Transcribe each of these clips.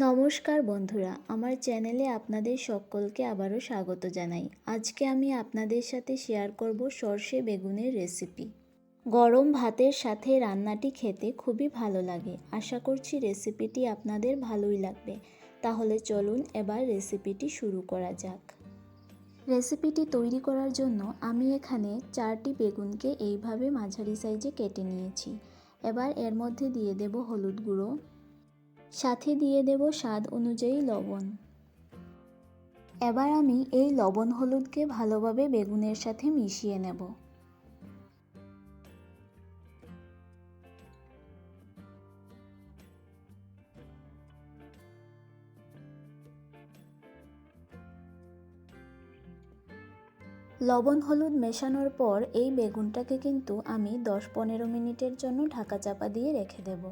নমস্কার বন্ধুরা, আমার চ্যানেলে আপনাদের সকলকে আবারও স্বাগত জানাই। আজকে আমি আপনাদের সাথে শেয়ার করব সর্ষে বেগুনের রেসিপি গরম ভাতের সাথে রান্নাটি খেতে খুবই ভালো লাগে। আশা করছি রেসিপিটি আপনাদের ভালোই লাগবে। তাহলে চলুন এবার রেসিপিটি শুরু করা যাক। রেসিপিটি তৈরি করার জন্য আমি এখানে চারটি বেগুনকে এইভাবে মাঝারি সাইজে কেটে নিয়েছি। এবার এর মধ্যে দিয়ে দেব হলুদ গুঁড়ো সাথে দিয়ে দেব স্বাদ অনুযায়ী লবণ। এবার আমি এই লবণ হলুদকে ভালোভাবে বেগুনের সাথে মিশিয়ে নেব। লবণ হলুদ মেশানোর পর এই বেগুনটাকে কিন্তু আমি দশ পনেরো মিনিটের জন্য ঢাকা চাপা দিয়ে রেখে দেবো।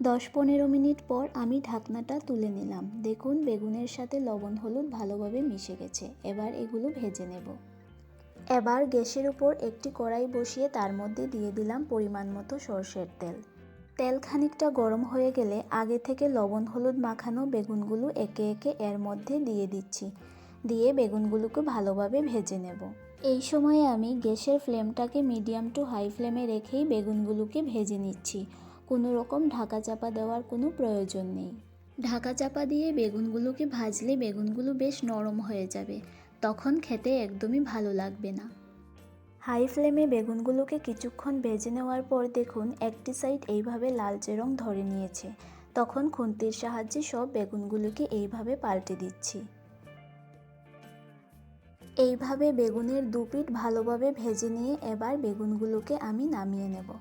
দশ পনেরো মিনিট পর আমি ঢাকনাটা তুলে নিলাম। দেখুন, বেগুনের সাথে লবণ, হলুদ ভালোভাবে মিশে গেছে। এবার এগুলো ভেজে নেব। এবার গ্যাসের উপর একটি কড়াই বসিয়ে তার মধ্যে দিয়ে দিলাম পরিমাণ মতো সর্ষের তেল। তেল খানিকটা গরম হয়ে গেলে আগে থেকে লবণ, হলুদ মাখানো বেগুনগুলো একে একে এর মধ্যে দিয়ে দিচ্ছি। দিয়ে বেগুনগুলোকে ভালোভাবে ভেজে নেব। এই সময়ে আমি গ্যাসের ফ্লেমটাকে মিডিয়াম টু হাই ফ্লেমে রেখেই বেগুনগুলোকে ভেজে নিচ্ছি। কোনো রকম ঢাকা চাপা দেওয়ার কোনো প্রয়োজন নেই। ঢাকা চাপা দিয়ে বেগুনগুলোকে ভাজলে বেগুনগুলো বেশ নরম হয়ে যাবে। তখন খেতে একদমই ভালো লাগবে না। হাই ফ্লেমে বেগুনগুলোকে কিছুক্ষণ ভেজে নেওয়ার পর দেখুন একটি সাইড এইভাবে লালচে রং ধরে নিয়েছে। তখন খুন্তির সাহায্যে সব বেগুনগুলোকে এইভাবে পাল্টে দিচ্ছি। এইভাবে বেগুনের দুপিট ভালোভাবে ভেজে নিয়ে এবার বেগুনগুলোকে আমি নামিয়ে নেব।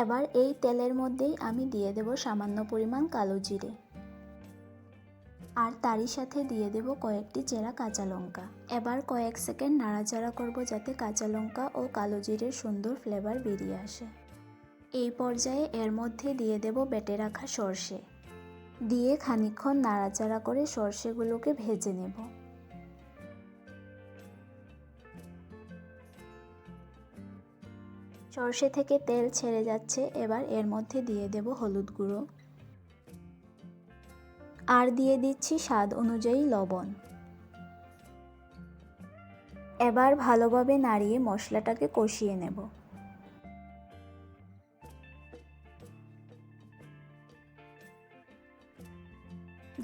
এবার এই তেলের মধ্যেই আমি দিয়ে দেব সামান্য পরিমাণ কালো জিরে। আর তারই সাথে দিয়ে দেব কয়েকটি চেরা কাঁচা লঙ্কা। এবার কয়েক সেকেন্ড নাড়াচাড়া করব যাতে কাঁচা লঙ্কা ও কালো জিরের সুন্দর ফ্লেভার বেরিয়ে আসে। এই পর্যায়ে এর মধ্যে দিয়ে দেব বেটে রাখা সর্ষে। দিয়ে খানিক্ষণ নাড়াচাড়া করে সর্ষেগুলোকে ভেজে নেব। সর্ষে থেকে তেল ছেড়ে যাচ্ছে, এবার এর মধ্যে দিয়ে দেব হলুদ গুঁড়ো। আর দিয়ে দিচ্ছি স্বাদ অনুযায়ী লবণ। এবার ভালোভাবে নাড়িয়ে মশলাটাকে কষিয়ে নেব।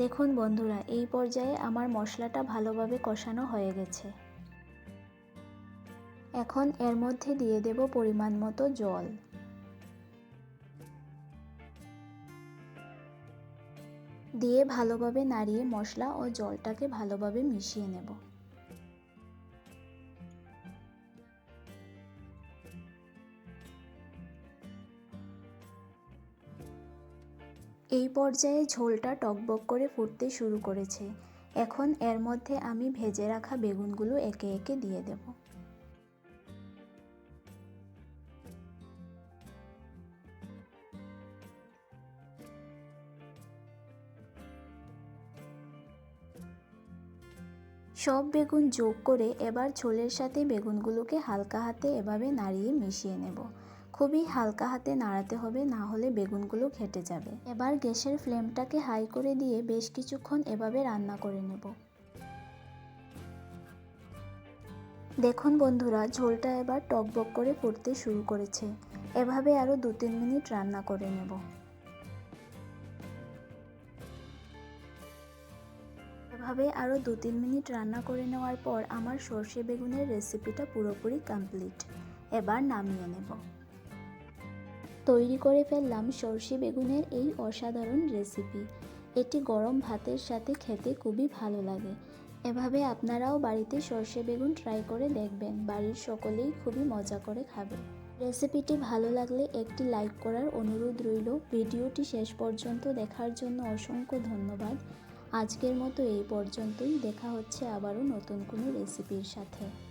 দেখুন বন্ধুরা, এই পর্যায়ে আমার মশলাটা ভালোভাবে কষানো হয়ে গেছে। এখন এর মধ্যে দিয়ে দেব পরিমাণ মতো জল। দিয়ে ভালোভাবে নাড়িয়ে মশলা ও জলটাকে ভালোভাবে মিশিয়ে নেব। এই পর্যায়ে ঝোলটা টকবক করে ফুটতে শুরু করেছে। এখন এর মধ্যে আমি ভেজে রাখা বেগুনগুলো একে একে দিয়ে দেবো। সব বেগুন যোগ করে এবার ঝোলের সাথে বেগুনগুলোকে হালকা হাতে এভাবে নাড়িয়ে মিশিয়ে নেব। খুবই হালকা হাতে নাড়াতে হবে, না হলে বেগুনগুলো ঘেটে যাবে। এবার গ্যাসের ফ্লেমটাকে হাই করে দিয়ে বেশ কিছুক্ষণ এভাবে রান্না করে নেব। দেখুন বন্ধুরা, ঝোলটা এবার টকবক করে ফুটতে শুরু করেছে। এভাবে আরও দু তিন মিনিট রান্না করে নেব। এভাবে আরও দু তিন মিনিট রান্না করে নেওয়ার পর আমার সর্ষে বেগুনের রেসিপিটা পুরোপুরি কমপ্লিট। এবার নামিয়ে নেব। তৈরি করে ফেললাম সর্ষে বেগুনের এই অসাধারণ রেসিপি। এটি গরম ভাতের সাথে খেতে খুবই ভালো লাগে। এভাবে আপনারাও বাড়িতে সর্ষে বেগুন ট্রাই করে দেখবেন। বাড়ির সকলেই খুবই মজা করে খাবে। রেসিপিটি ভালো লাগলে একটি লাইক করার অনুরোধ রইল। ভিডিওটি শেষ পর্যন্ত দেখার জন্য অসংখ্য ধন্যবাদ। আজকের মতো এই পর্যন্তই। দেখা হচ্ছে আবারও নতুন কোনো রেসিপির সাথে।